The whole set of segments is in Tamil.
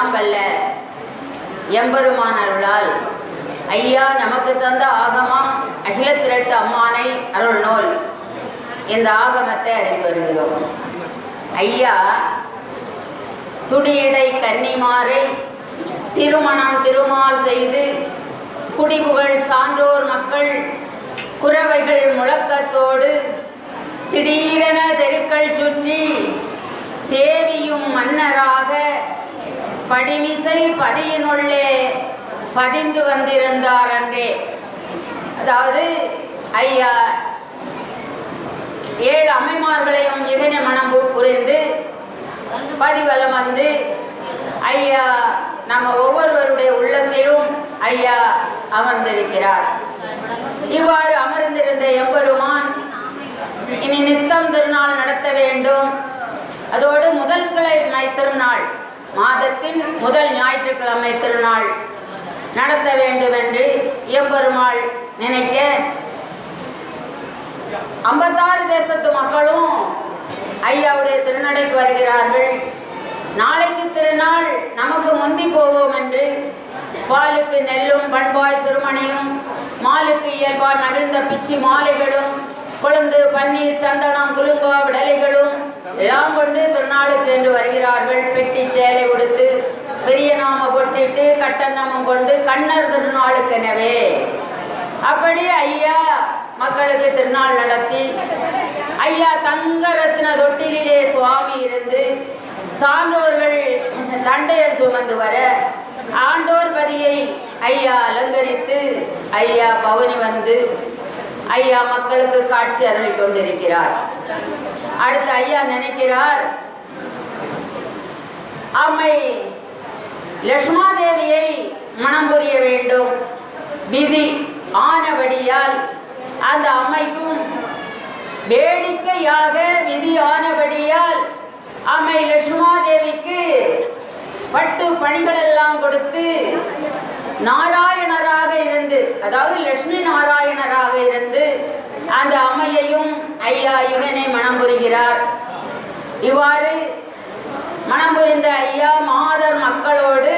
எல்லாம் வல்ல. எம்பெருமான் அருளால். ஐயா நமக்கு தந்த ஆகமம் அகிலத்திரட்டு அம்மானை அருள் நூல் இந்த ஆகமத்தை அறிந்து வருகிறோம். ஐயா துடியடை கன்னிமாரை திருமணம் திருமால் செய்து குடிபுகழ் சான்றோர் மக்கள் குறவைகள் முழக்கத்தோடு திடீரென தெருக்கள் சுற்றி தேவியும் மன்னராக படிமிசை பதியினுள்ளே பதிந்து வந்திருந்தார் அன்றே. அதாவது ஐயா ஏழு அம்மைமார்களையும் இதனை மனம் புரிந்து பதிவலம் வந்து ஐயா நம்ம ஒவ்வொருவருடைய உள்ளத்திலும் ஐயா அமர்ந்திருக்கிறார். இவ்வாறு அமர்ந்திருந்த எம்பெருமான் இனி நித்தம் திருநாள் நடத்த வேண்டும். அதோடு முதல் கிழமை திருநாள் மாதத்தின் முதல் ஞாயிற்றுக்கிழமை திருநாள். நடத்த வேண்டும் என்று எம்பெருமாள் நினைக்க ஐம்பத்தாறு தேசத்து மக்களும் ஐயாவுடைய திருநடைக்கு வருகிறார்கள். நாளைக்கு திருநாள் நமக்கு முந்தி போவோம் என்று பாலுக்கு நெல்லும் பண்பாய் சிறுமணியும் மாலுக்கு இயல்பாய் மகிழ்ந்த பிச்சி மாலைகளும் கொழுந்து பன்னீர் சந்தனம் குலுங்கா விடலைகளும் எல்லாம் கொண்டு திருநாளுக்கு என்று வருகிறார்கள். பெட்டி சேலை கொடுத்து பெரிய நாம கொட்டிட்டு கட்டணமும் கொண்டு கண்ணர் திருநாளுக்கெனவே. அப்படி ஐயா மக்களுக்கு திருநாள் நடத்தி ஐயா தங்க ரத்ன தொட்டிலே சுவாமி இருந்து சான்றோர்கள் தண்டையை சுமந்து வர ஆண்டோர் பதியை ஐயா அலங்கரித்து ஐயா பவனி வந்து ஐயா மக்களுக்கு காட்சி அருளி கொண்டிருக்கிறார். அடுத்து ஐயா நினைக்கிறார். அம்மை லட்சுமா தேவியை மனம் புரிய வேண்டும். விதி ஆனபடியால் அந்த அம்மைக்கும் வேடிக்கையாக விதி ஆனபடியால் அம்மை லட்சுமா தேவிக்கு பட்டு பணிகள் எல்லாம் கொடுத்து நாராயணராக இருந்து அதாவது லட்சுமி நாராயணராக இருந்து அந்த அம்மையையும் ஐயா இவனை மனம் புரிகிறார். இவ்வாறு மனம் புரிந்த ஐயா மாதர் மக்களோடு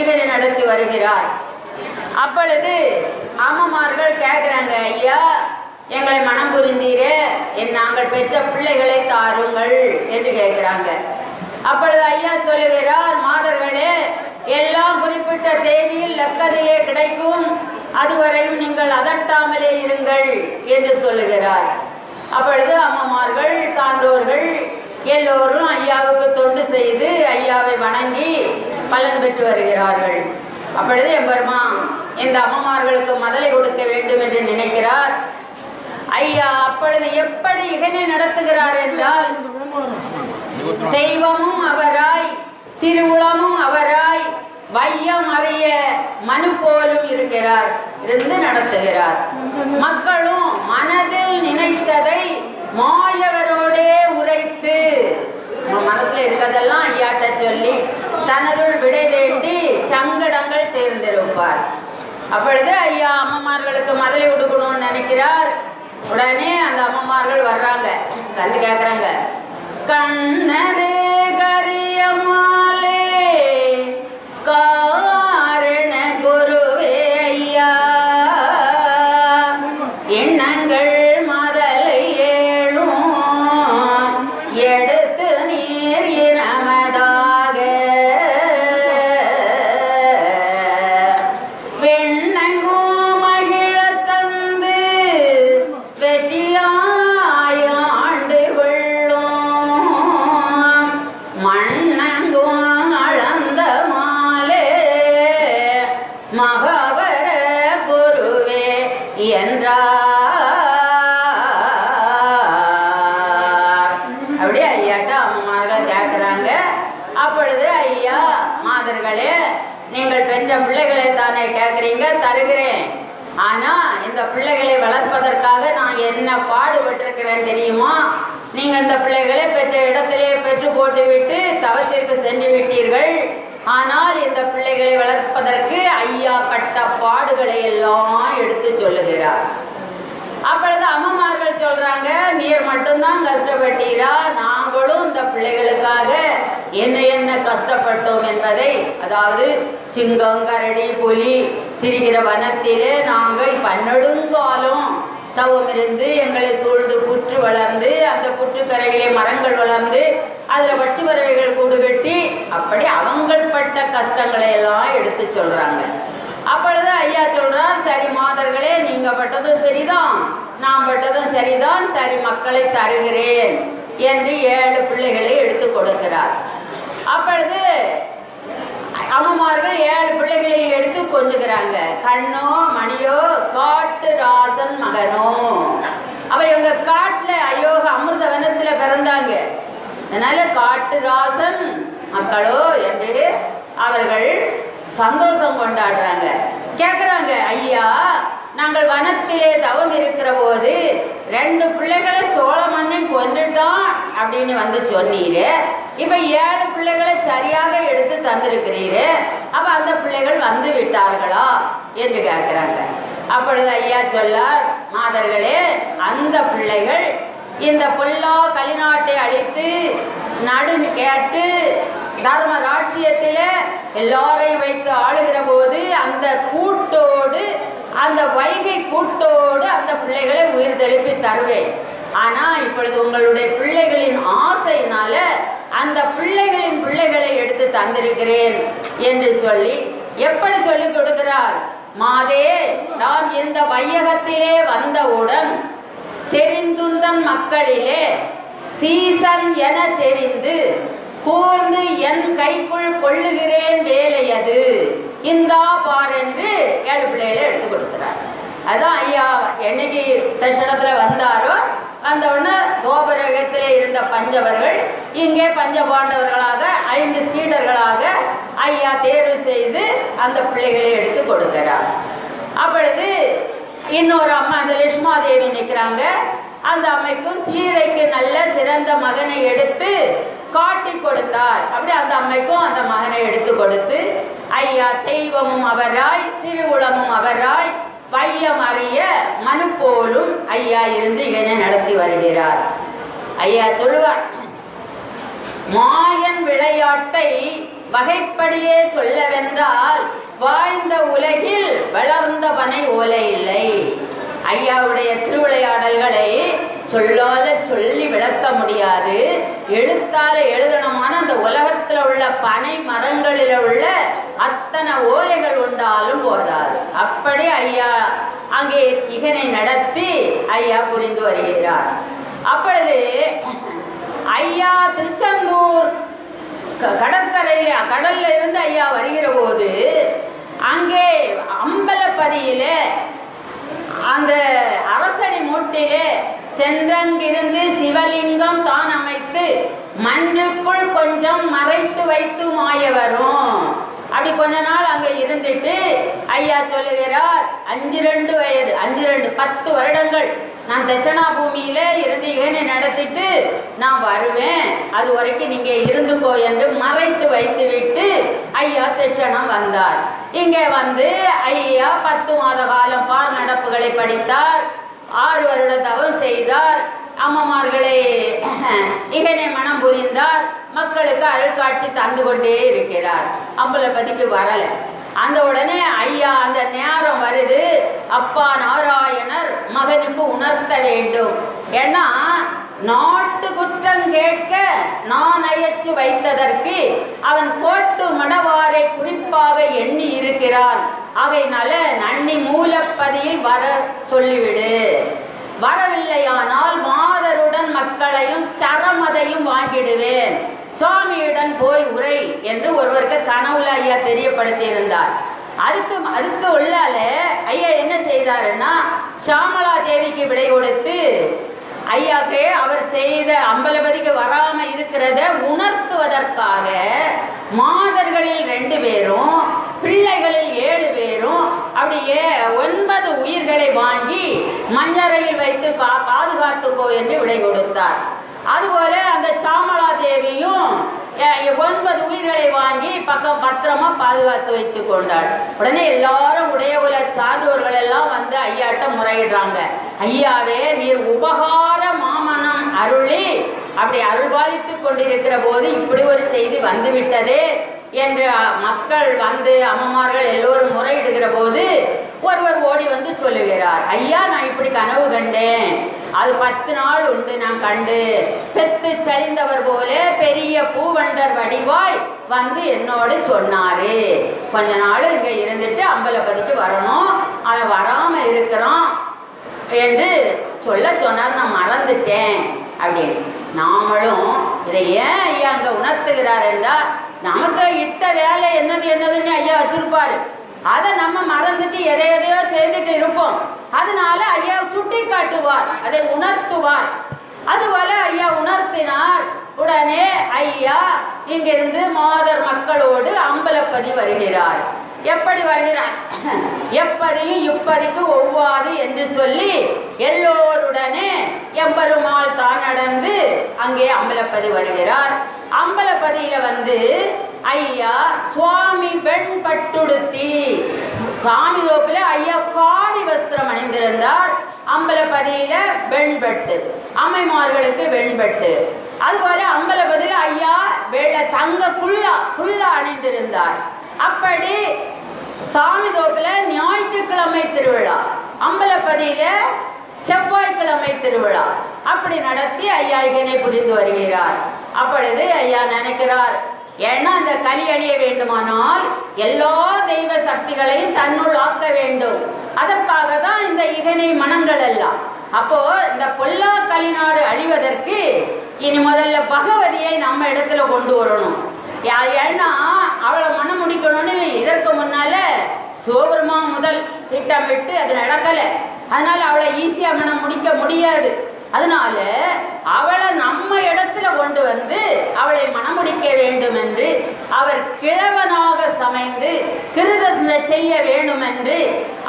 இவனை நடத்தி வருகிறார். அப்பொழுது அம்மமார்கள் கேட்குறாங்க ஐயா எங்களை மனம் புரிந்தீரே என் நாங்கள் பெற்ற பிள்ளைகளை தாருங்கள் என்று கேட்குறாங்க அப்பொழுது ஐயா சொல்லுகிறார் மாதர்களே எல்லாம் குறிப்பிட்ட தேதியில் லக்கதிலே கிடைக்கும். அதுவரையும் நீங்கள் அதட்டாமலே இருங்கள் என்று சொல்லுகிறார். அப்பொழுது அம்மமார்கள் சான்றோர்கள் எல்லோரும் ஐயாவுக்கு தொண்டு செய்து ஐயாவை வணங்கி பலன் பெற்று வருகிறார்கள். அப்பொழுது எம்பெருமா இந்த அம்மமார்களுக்கு மதலை கொடுக்க வேண்டும் என்று நினைக்கிறார். ஐயா அப்பொழுது எப்படி இதனை நடத்துகிறார் என்றால் தெய்வமும் அவராய் திருவுளமும் அவராய் வையம் அறிய மனு போலும் இருக்கிறார் இருந்து நடத்துகிறார். மக்களும் மனதில் நினைத்ததை மாயவரோடே உரைத்து நம்ம மனசுல இருக்கதெல்லாம் ஐயாட்ட சொல்லி தனதுள் விடை தேட்டி சங்கடங்கள் தேர்ந்தெடுப்பார் அப்பொழுது ஐயா அம்மமார்களுக்கு மதலை கொடுக்கணும்னு நினைக்கிறார். உடனே அந்த அம்மமார்கள் வர்றாங்க. வந்து கேட்குறாங்க கண்ணரே கரியமாலே அப்படி ஐயாட்ட அம்மார்கள் கேட்குறாங்க அப்பொழுது ஐயா மாதர்களே நீங்கள் பெற்ற பிள்ளைகளை தானே கேட்குறீங்க தருகிறேன். ஆனால் இந்த பிள்ளைகளை வளர்ப்பதற்காக நான் என்ன பாடுபட்டிருக்கிறேன் தெரியுமா? நீங்கள் இந்த பிள்ளைகளை பெற்ற இடத்திலே பெற்று போட்டுவிட்டு தவத்திற்கு சென்று விட்டீர்கள். ஆனால் இந்த பிள்ளைகளை வளர்ப்பதற்கு ஐயா பட்ட பாடுகளை எல்லாம் எடுத்து சொல்லுகிறார். அப்பொழுது அம்மமார்கள் சொல்றாங்க நீர் மட்டும்தான் கஷ்டப்பட்டீரா? நாங்களும் இந்த பிள்ளைகளுக்காக என்ன என்ன கஷ்டப்பட்டோம் என்பதை அதாவது சிங்கம் கரடி புலி திரிகிற வனத்திலே நாங்கள் பன்னெடுங்காலம் தவம் இருந்து எங்களை சூழ்ந்து புற்று வளர்ந்து அந்த புற்றுக்கரையிலே மரங்கள் வளர்ந்து அதில் பட்சி பறவைகள் கூடு கட்டி அப்படி அவங்கள் பட்ட கஷ்டங்களை எல்லாம் எடுத்து சொல்றாங்க. அப்பொழுது ஐயா சொல்றார் சரி மாதர்களே நீங்க பட்டதும் சரிதான். நான் பட்டதும் சரிதான் சரி மக்களை தருகிறேன் என்று ஏழு பிள்ளைகளை எடுத்து கொடுக்கிறார். அப்பொழுது அம்மமார்கள் ஏழு பிள்ளைகளை எடுத்து கொஞ்சுகிறாங்க. கண்ணோ மணியோ காட்டு ராசன் மகனோ. அவ இவங்க காட்டுல அயோக அமிர்த வனத்துல பிறந்தாங்க. அதனால காட்டு ராசன் மக்களோ என்று அவர்கள் சந்தோஷம் கொண்டாடுறாங்க. கேட்குறாங்க ஐயா நாங்கள் வனத்திலே தவம் இருக்கிற போது ரெண்டு பிள்ளைகளை சோழ மன்னன் கொண்டுட்டான் அப்படின்னு வந்து சொன்னீரு. இப்போ ஏழு பிள்ளைகளை சரியாக எடுத்து தந்திருக்கிறீரு. அப்போ அந்த பிள்ளைகள் வந்து விட்டார்களா என்று கேட்குறாங்க அப்பொழுது ஐயா சொல்லார் மாதர்களே அந்த பிள்ளைகள் இந்த பொல்லா கலிநாட்டை அழித்து நடு கேட்டு தர்ம ராட்சியத்தில் எல்லாரையும் வைத்து ஆளுகிற போது அந்த கூட்டோடு அந்த வைகை கூட்டோடு அந்த பிள்ளைகளை உயிர் தெளிப்பி தருவேன். ஆனா இப்பொழுது உங்களுடைய பிள்ளைகளின் ஆசையினால அந்த பிள்ளைகளின் பிள்ளைகளை எடுத்து தந்திருக்கிறேன் என்று சொல்லி எப்படி சொல்லி கொடுக்கிறார்? மாதே நான் இந்த வையகத்திலே வந்தவுடன் தெரிந்துந்தன் மக்களிலே சீசன் என தெரிந்து கூர்ந்து என் கைக்குள் கொள்ளுகிறேன் வேலை அது. இந்தா பார் என்று ஏழு பிள்ளைகளை எடுத்து கொடுக்கிறார். அதான் ஐயா என்னைக்கு தட்சணத்துல வந்தாரோ அந்த உடனே கோபரகத்தில் இருந்த பஞ்சவர்கள் இங்கே பஞ்ச பாண்டவர்களாக ஐந்து சீடர்களாக ஐயா தேர்வு செய்து அந்த பிள்ளைகளை எடுத்து கொடுக்கிறார். அப்பொழுது இன்னொரு அம்மா அந்த லட்சுமா தேவி நிற்கிறாங்க அந்த அம்மைக்கும் சீதைக்கு நல்ல சிறந்த மகனை எடுத்து காட்டி கொடுத்தார். அப்படி அந்த அம்மைக்கும் அந்த மகனை எடுத்து கொடுத்து ஐயா தெய்வமும் அவராய் திருவுளமும் அவராய் வையம் அறிய மனு போலும் ஐயா இருந்து இதனை நடத்தி வருகிறார். ஐயா சொல்லுவார் மாயன் விளையாட்டை வகைப்படியே சொல்லவென்றால் வாழ்ந்த உலகில் வளர்ந்தவனை ஓலை இல்லை. ஐயாவுடைய திருவிளையாடல்களை சொல்லால சொல்லி விளக்க முடியாது. எழுத்தால எழுதணுமான அந்த உலகத்துல உள்ள பனை மரங்களில் உள்ள அத்தனை ஓலைகள் உண்டாலும் போதாது. அப்படி ஐயா அங்கே இகனை நடத்தி ஐயா புரிந்து வருகிறார். அப்பொழுது ஐயா திருச்செந்தூர் க- கடற்கரையில கடல்ல இருந்து ஐயா வருகிற போது அங்கே அம்பலப்பதியில அந்த அரசடி மூட்டிலே சென்றங்கிருந்து சிவலிங்கம் தான் அமைத்து மண்ணுக்குள் கொஞ்சம் மறைத்து வைத்து மாய வரும் அப்படி கொஞ்ச நாள் அங்க இருந்துட்டு ஐயா சொல்லுகிறார் அஞ்சு ரெண்டு வயது அஞ்சு ரெண்டு பத்து வருடங்கள் நான் தட்சணா பூமியில இருந்து இகனை நடத்திட்டு நான் வருவேன். அது வரைக்கும் நீங்க இருந்துக்கோ என்று மறைத்து வைத்து விட்டு ஐயா தட்சணம் வந்தார். இங்கே வந்து ஐயா பத்து மாத காலம் பார் நடப்புகளை படித்தார். ஆறு வருட தவம் செய்தார். அம்மமார்களை இகனை மனம் புரிந்தார். மக்களுக்கு அருள்காட்சி தந்து கொண்டே இருக்கிறார். அம்பலபதிக்கு வரல. அந்த உடனே ஐயா அந்த நேரம் வருது. அப்பா நாராயணர் மகனுக்கு உணர்த்த வேண்டும். ஏன்னா நாட்டு குற்றம் கேட்க நான் அயச்சு வைத்ததற்கு அவன் கோட்டு மடவாரை குறிப்பாக எண்ணி இருக்கிறான். ஆகையினால நன்னி மூலப்பதியில் வர சொல்லிவிடு. வரவில்லையானால் மாதருடன் மக்களையும் சரமதையும் வாங்கிடுவேன். சுவாமியுடன் போய் உரை என்று ஒருவருக்கு கனவுல ஐயா தெரியப்படுத்தி இருந்தார் அதுக்கு அதுக்கு உள்ளால ஐயா என்ன செய்தாருன்னா சாமலா தேவிக்கு விடை கொடுத்து ஐயாக்கு அவர் செய்த அம்பலபதிக்கு வராம இருக்கிறத உணர்த்துவதற்காக மாதர்களில் ரெண்டு பேரும் பிள்ளைகளில் ஏழு பேரும் அப்படியே ஒன்பது உயிர்களை வாங்கி மஞ்சரையில் வைத்து கா பாதுகாத்துக்கோ என்று விடை கொடுத்தார். அதுபோல அந்த சாமலா தேவியும் ஒன்பது உயிர்களை வாங்கி பக்கம் பத்திரமா பாதுகாத்து வைத்து கொண்டாள். உடனே எல்லாரும் உடையகுல சார்ந்தவர்கள் எல்லாம் வந்து ஐயாட்ட முறையிடுறாங்க. ஐயாவே நீர் உபகார மாமனம் அருளி. அப்படி அருள்பாலித்து கொண்டிருக்கிற போது இப்படி ஒரு செய்தி வந்துவிட்டது என்று மக்கள் வந்து அம்மமார்கள் எல்லோரும் முறையிடுகிற போது ஒருவர் ஓடி வந்து சொல்லுகிறார். ஐயா நான் இப்படி கனவு கண்டேன். அது பத்து நாள் உண்டு நான் கண்டு. பெத்து சரிந்தவர் போல பெரிய பூவண்டர் வடிவாய் வந்து என்னோடு சொன்னாரு. கொஞ்ச நாள் இங்க இருந்துட்டு அம்பலப்பதிக்கு வரணும். அவன் வராம இருக்கிறான் என்று சொல்ல சொன்னார். நான் மறந்துட்டேன் அப்படின்னு. நாமளும் இதை ஏன் ஐயா அங்க உணர்த்துகிறார் என்றால் நமக்கு இட்ட வேலை என்னது என்னதுன்னு ஐயா வச்சிருப்பாரு. அதை நம்ம மறந்துட்டு எதை எதையோ செய்துட்டு இருப்போம். அதனால ஐயா சுட்டி காட்டுவார் அதை உணர்த்துவார். அதுபோல ஐயா உணர்த்தினார் உடனே ஐயா இங்கிருந்து மாதர் மக்களோடு அம்பலப்பதி வருகிறார். எப்படி வருகிறார்? எப்பதியும் இப்பதிக்கு ஒவ்வாது என்று சொல்லி எல்லோருடனே எம்பெருமாள் தான் நடந்து அங்கே அம்பலப்பதி வருகிறார். அம்பலப்பதியில வந்து ஐயா சுவாமி வெண்பட்டுடுத்தி. சாமி தோப்புல ஐயா காளி வஸ்திரம் அணிந்திருந்தார். அம்பலப்பதியில வெண்பட்டு. அம்மைமார்களுக்கு வெண்பட்டு. அதுபோல அம்பலப்பதியில ஐயா வெள்ளை தங்க குள்ளா குள்ளா அணிந்திருந்தார். அப்படி சாமி தோப்புல ஞாயிற்றுக்கிழமை திருவிழா. அம்பலப்பதியில செவ்வாய்க்கிழமை திருவிழா. அப்படி நடத்தி ஐயா இதனை புரிந்து வருகிறார். அப்பொழுது ஐயா நினைக்கிறார் ஏன்னா அந்த கலி அழிய வேண்டுமானால் எல்லா தெய்வ சக்திகளையும் தன்னுள் ஆக்க வேண்டும். அதற்காக தான் இந்த இதனை மனங்கள் எல்லாம். அப்போ இந்த பொல்லா கலிநாடு அழிவதற்கு இனி முதல்ல பகவதியை நம்ம இடத்துல கொண்டு வரணும். யா- ஏன்னா அவளை மனம் முடிக்கணும்னு இதற்கு முன்னால சிவபெருமா முதல் திட்டமிட்டு அது நடக்கலை. அதனால அவளை ஈஸியாக மனம் முடிக்க முடியாது. அதனால அவளை நம்ம இடத்துல கொண்டு வந்து அவளை மணமுடிக்க வேண்டும் என்று அவர் கிழவனாக சமைந்து கிருதஸ்ன செய்ய வேண்டும் என்று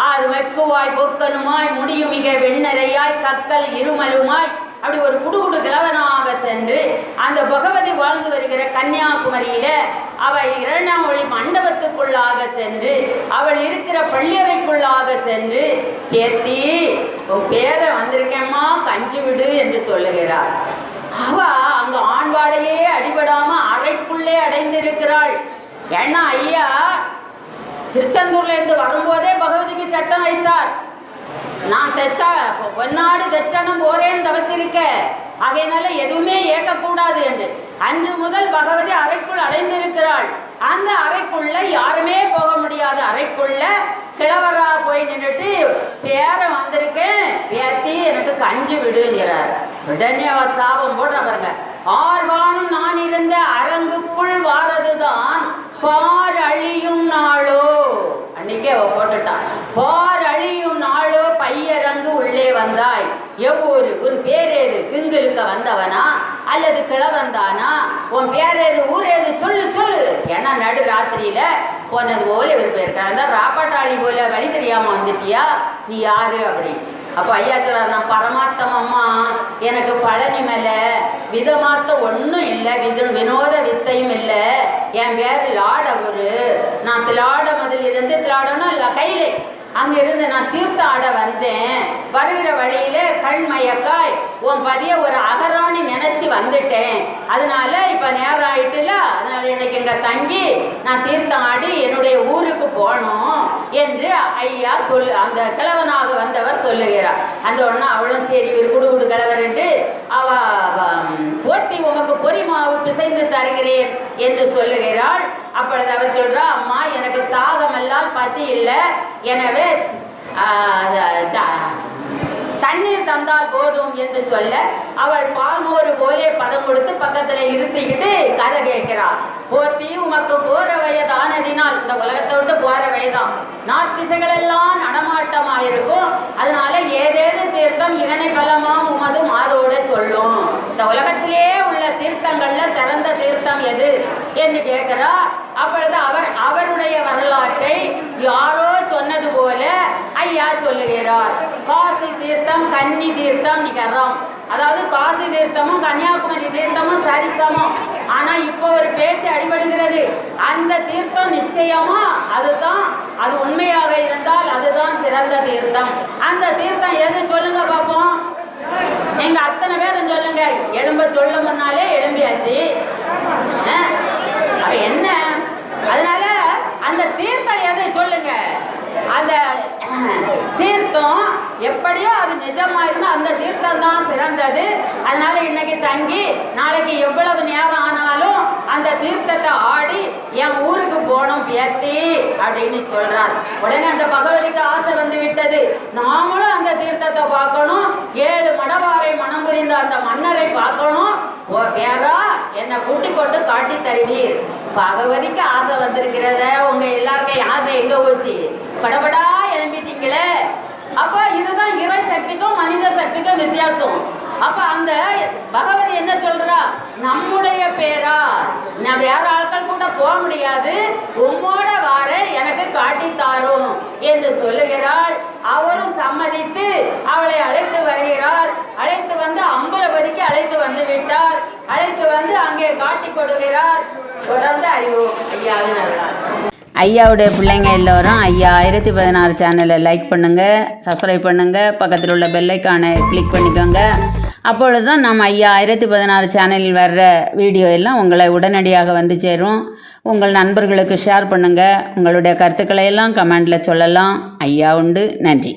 அது மெக்குவாய் பொக்கனுமாய் முடியுமிக வெண்ணறையாய் கக்கல் இருமலுமாய் அப்படி ஒரு குடுகுடு கிழவனாக சென்று அந்த பகவதி வாழ்ந்து வருகிற கன்னியாகுமரியில அவ இரண்டாம் ஒளி மண்டபத்துக்குள்ளாக சென்று அவள் இருக்கிற பள்ளியறைக்குள்ளாக சென்று ஏத்தி உன் பேரை வந்திருக்கேம்மா கஞ்சி விடு என்று சொல்லுகிறார் அவ அங்க ஆண்வாடையே அடிபடாம அறைக்குள்ளே அடைந்திருக்கிறாள். ஏன்னா ஐயா திருச்செந்தூர்ல இருந்து வரும்போதே பகவதிக்கு சட்டம் வைத்தார். நான் தைச்சா பொன்னாடு தச்சனும் போறேன் தவசிருக்க. ஆகையினால எதுவுமே ஏற்கக்கூடாது என்று. அன்று முதல் பகவதி அறைக்குள் அடைந்திருக்கிறாள். அந்த அறைக்குள்ள யாருமே போக முடியாத. அறைக்குள்ள கிழவரா போய் நின்றுட்டு பேரன் வந்திருக்கேன். பேத்தி எனக்கு கஞ்சி விடுங்கிறார். உடனே அவ சாபம் போடுற பாருங்க. ஆர்வானும் நான் இருந்த அரங்குக்குள் வாரதுதான் பார் அழியும் நாளோ அன்னைக்கே அவ போட்டுட்டான் போர் அழியும் நாளோ பையரங்கு உள்ளே வந்தாய். எவ்வூரு? உன் பேரேது கிங்கிருக்க வந்தவனா? அல்லது கிழவந்தானா உன் பேரேது ஊரேது சொல்லு சொல்லு. ஏன்னா நடு ராத்திரியில போனது போல இவர் போயிருக்காங்க அந்த ராப்பாட்டாளி போல வழி தெரியாம வந்துட்டியா? நீ யாரு அப்படின்னு. அப்போ ஐயா சொல்றார் நான் பரமாத்தம் அம்மா எனக்கு பழனி மேலே விதமாத்த ஒன்றும் இல்லை விது வினோத வித்தையும் இல்லை. என் பேர் லாடவரு. நான் திலாட மதிலிருந்து இருந்து இல்லை கையிலே. அங்கிருந்து நான் தீர்த்த ஆட வந்தேன். வருகிற வழியில கண் மயக்காய். உன் பதிய ஒரு அகராணி நினைச்சு வந்துட்டேன். அதனால இப்ப நேரம் ஆயிட்டுல அதனால இன்னைக்கு இங்க தங்கி நான் தீர்த்தம் ஆடி என்னுடைய ஊருக்கு போகணும் என்று ஐயா சொல்லு அந்த கிழவனாக வந்தவர் சொல்லுகிறார். அந்த உடனே அவளும் சரி ஒரு குடு குடு கிழவர் என்று அவ போத்தி உமக்கு பொறிமாவு பிசைந்து தருகிறேன் என்று சொல்லுகிறாள். அப்பொழுது அவர் சொல்றா அம்மா எனக்கு தாகமெல்லாம் பசி இல்லை. எனவே தண்ணீர் தந்தால் போதும் என்று சொல்ல அவள் பால்மோறு போலே பதம் கொடுத்து பக்கத்துல இருத்திக்கிட்டு கதை கேட்கிறாள். போத்தி உமக்கு போற வயதானதினால் இந்த உலகத்தை விட்டு போற வயதான் நாட்டிசைகள் எல்லாம் நடமாட்டமாயிருக்கும். அதனால ஏதேது தீர்த்தம் இதனை பலமாம் உமது மாதோட சொல்லும். இந்த உலகத்திலே உள்ள தீர்த்தங்கள்ல சிறந்த தீர்த்தம் எது என்று கேட்கிறா. அப்பொழுது அவர் அவருடைய வரலாற்றை யாரோ சொன்னது போல ஐயா சொல்லுகிறார். காசி தீர்த்தம் கன்னி தீர்த்தம் நிகரம். அதாவது காசி தீர்த்தமும் கன்னியாகுமரி தீர்த்தமும் சரிசமம். ஆனா இப்போ ஒரு பேச்சு அடிபடுகிறது. அந்த தீர்த்தம் நிச்சயமா அதுதான் அது உண்மையாக இருந்தால் அதுதான் சிறந்த தீர்த்தம். அந்த தீர்த்தம் எது? சொல்லுங்க பார்ப்போம் எங்க அத்தனை பேரும் சொல்லுங்க எலும்ப சொல்ல முன்னாலே எலும்பியாச்சு. அப்ப என்ன? அதனால அந்த தீர்த்தம் எது சொல்லுங்க? அந்த தீர்த்தம் எப்படியோ அது நிஜமா இருந்தா அந்த தீர்த்தம் தான் சிறந்தது. அதனால இன்னைக்கு தங்கி நாளைக்கு எவ்வளவு நேரம் ஆனாலும் அந்த தீர்த்தத்தை ஆடி என் ஊருக்கு போனோம் பேத்தி அப்படின்னு சொல்றார். உடனே அந்த பகவதிக்கு வந்து விட்டது. நாமளும் அந்த தீர்த்தத்தை பார்க்கணும். ஏழு மடவாரை மனம் புரிந்த அந்த மன்னரை பார்க்கணும். ஓ பேரா என்னை கூட்டிக் கொண்டு காட்டி தருவீர். பகவதிக்கு ஆசை வந்திருக்கிறத உங்க எல்லாருக்கும் ஆசை எங்க போச்சு? படபடா எழும்பிட்டீங்களே. அப்ப இதுதான் இறை சக்திக்கும் மனித சக்திக்கும் வித்தியாசம். அப்ப அந்த பகவதி என்ன சொல்றா? நம்முடைய பேரா நான் வேற ஆட்கள் கூட போக முடியாது. உம்மோட வார எனக்கு காட்டி தாரும் என்று சொல்லுகிறாள். அவரும் சம்மதித்து அவளை அழைத்து வருகிறார். அழைத்து வந்து அம்பலபதிக்கு அழைத்து வந்து விட்டார். அழைத்து வந்து அங்கே காட்டி கொடுக்கிறார். தொடர்ந்து அறிவு ஐயாவின் ஐயாவுடைய பிள்ளைங்க எல்லோரும் ஐயா ஆயிரத்தி பதினாறு சேனலை லைக் பண்ணுங்கள் சப்ஸ்கிரைப் பண்ணுங்கள் பக்கத்தில் உள்ள பெல்லைக்கானை கிளிக் பண்ணிக்கோங்க. அப்பொழுது தான் நம்ம ஐயா ஆயிரத்தி பதினாறு சேனலில் வர்ற வீடியோ எல்லாம் உங்களை உடனடியாக வந்து சேரும். உங்கள் நண்பர்களுக்கு ஷேர் பண்ணுங்கள் உங்களுடைய கருத்துக்களை எல்லாம் கமெண்டில் சொல்லலாம். ஐயா உண்டு. நன்றி.